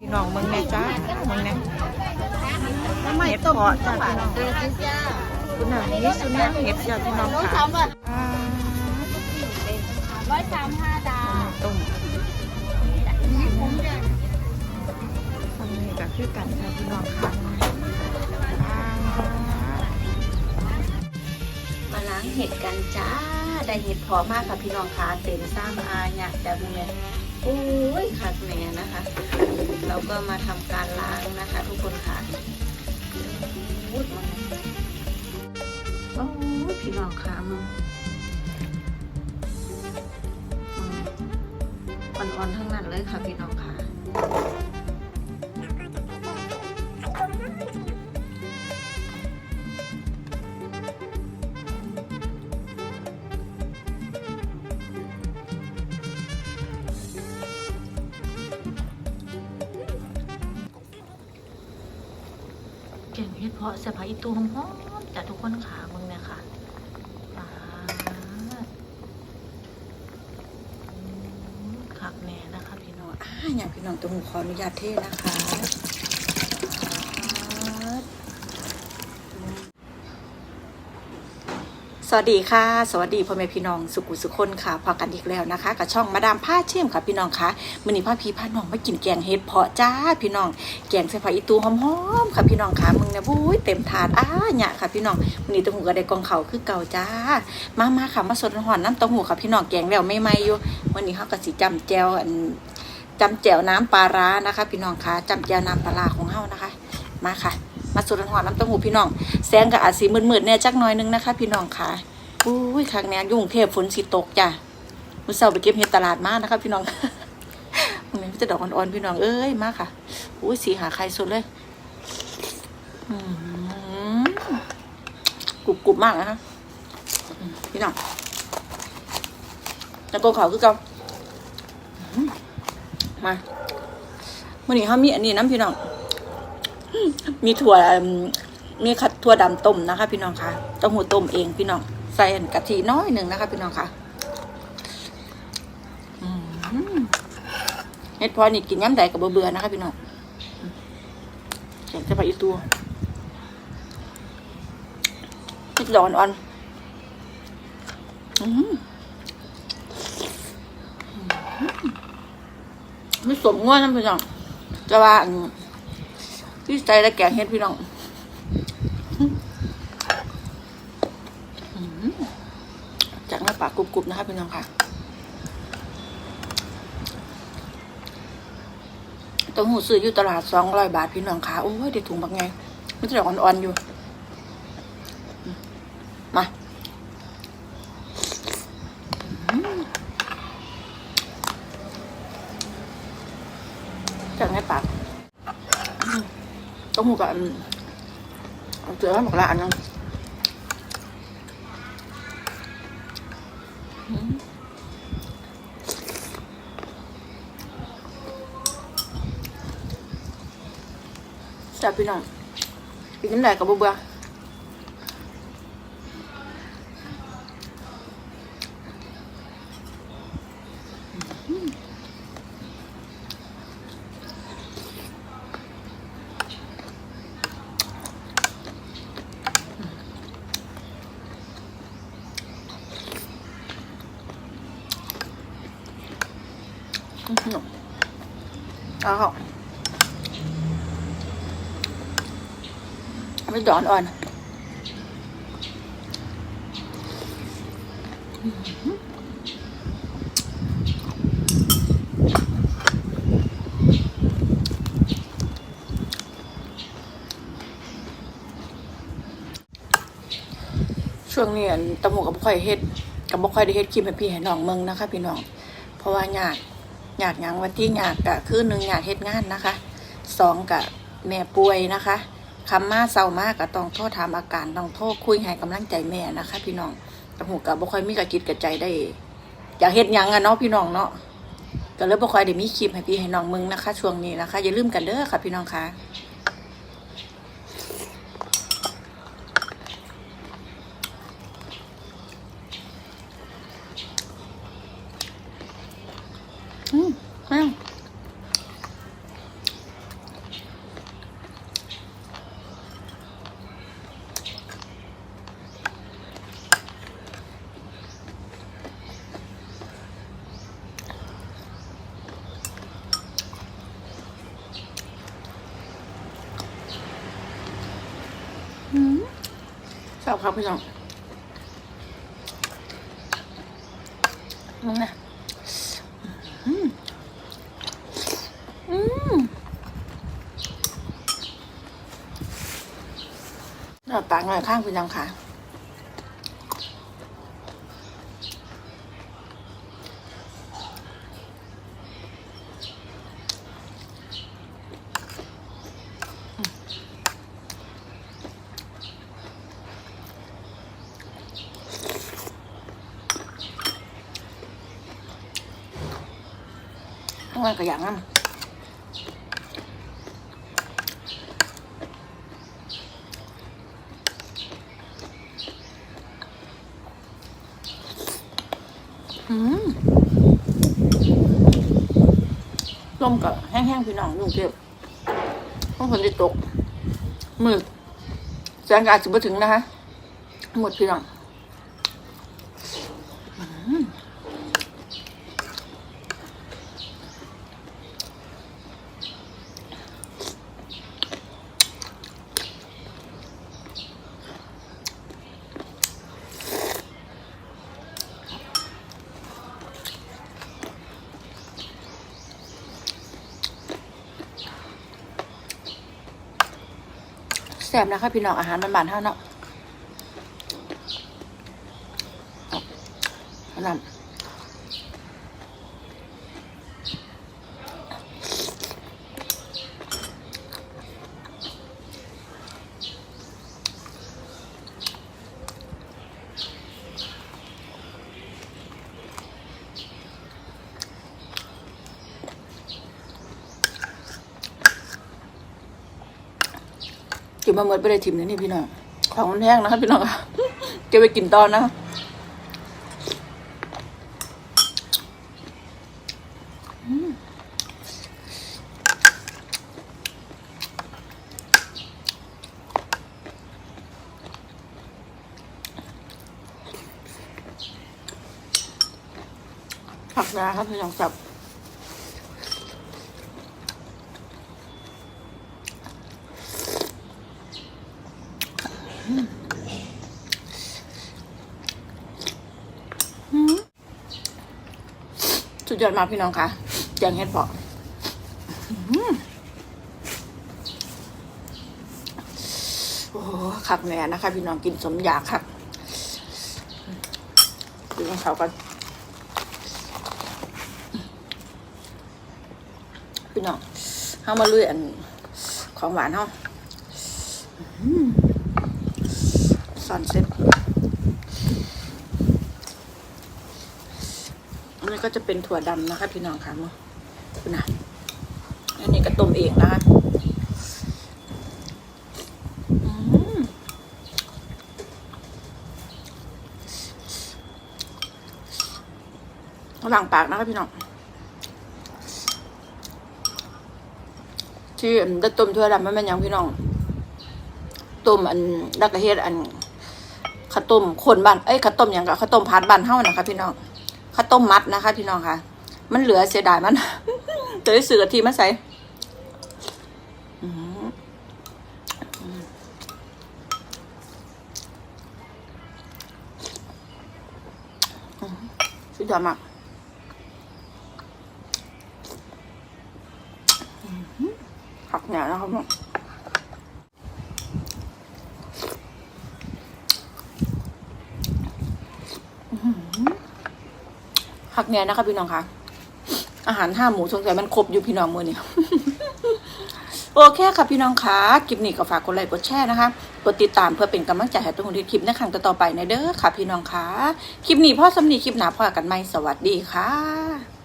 พี่น้องเมืองในจ้าเมืองในเห็ดเพาะจ้าพี่น้องคุณน่ะนี่สุนัขเห็ดจ้าพี่น้องค่ะอ่าร้อยสามห้าดาต้มอันนี้ก็คือกันค่ะพี่น้องค่ะอ่ามาล้างเห็ดกันจ้า ได้เห็ดพอมากค่ะพี่น้องค่ะเต็มซ้ำอาอยากแบบนี้โอ้ยขาดแม่นะคะ เราก็มาทำการล้างนะคะ ทุกคนค่ะพูดมาโอ้ยพี่น้องค่ะมึงมึงอ่อนๆทั้งนั้นเลยค่ะพี่น้องค่ะ เก่งเฮ็ดเพาะเสียผาอีตูหอมๆแต่ทุกคนขามึงเนี่ยค่ะปาดอืมขักแน่นะคะพี่น้องอ่าอย่างพี่น้องตัวหมูขออนุญาตเทนะคะปาด สวัสดีค่ะ สวัสดีพ่อแม่พี่น้องสุกุสุคนค่ะพอกันอีกแล้วนะคะ กับช่องมาดามผ้าเชื่อมค่ะพี่น้องค่ะมื้อนี้พ่อพี่พาน้องมากินแกงเฮ็ดเพาะจ้าพี่น้องแกงใส่ผักอีตูหอมๆค่ะพี่น้องค่ะมึงเนี่ยบุ้ยเต็มถาดอ้าเนี่ยค่ะพี่น้องวันนี้ต้าหูก็ไดกองเขาคือเก่าจ้า มามาค่ะมาสดหอนน้ำต้าหูค่ะพี่น้องแกงแล้วไม่ไหมอยู่วันนี้เขาก็สิจำแจวอันจำแจวน้ำปลาร้านะคะ พี่น้องค่ะจำแจวน้ำปลาร้าของเฮานะคะ มาค่ะ มาสดหอนน้ำต้าหูพี่น้อง แสงกับอาจสีมืดๆเนี่ยจักหน่อยนึงนะคะ พี่น้องค่ะอุ้ยครั้งนี้ยุ่งเทพฝนสิตกจ้ะมื้อเช้าไปเก็บเห็ดตลาดมากนะคะพี่น้องมันนี้จะดอกอ่อนๆพี่น้องเอ้ยมากค่ะอุ้ยสีหาใครสุดเลยอืมกรุบกรุบมากนะคะพี่น้องแล้วก็ขาวคือเกันมาวันนี้เขามีอันนี้น้ำพี่น้อง มีถั่วมีขัดถั่วดำต้มนะคะ พี่น้องค่ะเต้าหู้ต้มเองพี่น้องใส่กะทิน้อยหนึ่งนะคะ พี่น้องค่ะเฮ็ดพอนี่กินย้ำใดกับเบื่อนะคะ พี่น้องแกงจะไปอีกตัวพริกดอนอ่อนอืมไม่สมง่วนนะพี่น้องจะว่าอัน พี่ใจและแกงเฮ็ดพี่น้องจากหน้าปากกรุบๆนะคะพี่น้องค่ะต้าหู้ซื้ออยู่ตลาดสองร้อยบาทพี่น้องขาโอ้ยเด็ดถุงบักไงมันจะอ่อนๆอยู่ มาอืมจากในปากอืม เต้าหู้กับอันเอาเจอหมกละอันนึงอืมแซ่บพี่น้องกินน้ำลายกับเบื่อ อืมเอาเข้าไม่ดอนอ่อนช่วงนี้ตะหมูกับบ่ค่อยเฮ็ดกับบ่ค่อยได้เฮ็ดคลิปให้พี่ให้น้องเมืองนะคะพี่น้อง เพราะว่ายาก อยากยังวันที่อยากกะคือหนึ่งอยากเฮ็ดงานนะคะสองกะแม่ป่วยนะคะคำมาเศร้ามากกะต้องโทษถามอาการต้องโทษคุยให้กำลังใจแม่นะคะ พี่น้องแต่หูกับบ่ค่อยมีกะจิตกะใจได้อยากเฮ็ดยังอะเนาะพี่น้องเนาะก็เลยบ่ค่อยได้มีคลิปให้พี่ให้น้องมึงนะคะ ช่วงนี้นะคะอย่าลืมกันเด้อค่ะพี่น้องค่ะ ครับครับพี่น้องมึงนะอืมอืมเราปากหน่อยข้างพี่น้องค่ะ ข้างล่างก็อย่างนั้นอืมกับแห้งๆพี่น้องยุ่งเทียบต้องฝนจะตกมืดแสงอาจจะมาถึงนะคะหมดพี่น้อง แซ่บนะคะพี่น้องอาหารบ้านๆเท่าเนาะ กินมาเมื่อไปเลยทิมเลยนี่พี่น้องของมันแห้งนะคะพี่น้องเก็บไปกินตอนนะผักนะครับพี่น้องสับ สุดยอดมากพี่น้องคะแกงเห็ดเผาะอื้อหือโอ้โหขับแน่นะคะ พี่น้องกินสมอยากครับดูของเขากันพี่น้องเข้ามาลุยอันของหวานเขาอื้อสอนเซ็ต นนี้ก็จะเป็นถั่วดำนะคะ พี่น้องค่ะมาคุณนะอันนี้ก็ต้มเองนะคะอืมหลังปากนะคะพี่น้องที่ได้ต้มถั่วดำมันเป็นยังพี่น้องต้มอันดักกระเฮ็ดอันข้าวต้มคนบ้านเอ้ยข้าวต้มยังกับข้าวต้มพัดบ้านเฮานะคะพี่น้อง ข้าวต้มมัดนะคะ พี่น้องค่ะ มันเหลือเสียดายมันจะได้ซื้อกทิมาใส่อื้อหืออื้อหือสุดยอดมากหักเหนียวนะครับพี่น้อง ผักเหนียนะคะพี่น้องคะอาหารห้าหมูสงสัยมันครบอยู่พี่น้องมือนี่โอเคค่ะพี่น้องคะคลิปนี้ก็ฝากกดไลค์กดแชร์นะคะกดติดตามเพื่อเป็นกำลังใจให้ตัวคนที่คลิปในครั้งต่อไปในเด้อค่ะ พี่น้องคะคลิปนี้พ่อสำนีคลิปหนาพ่อกันไหมสวัสดีค่ะ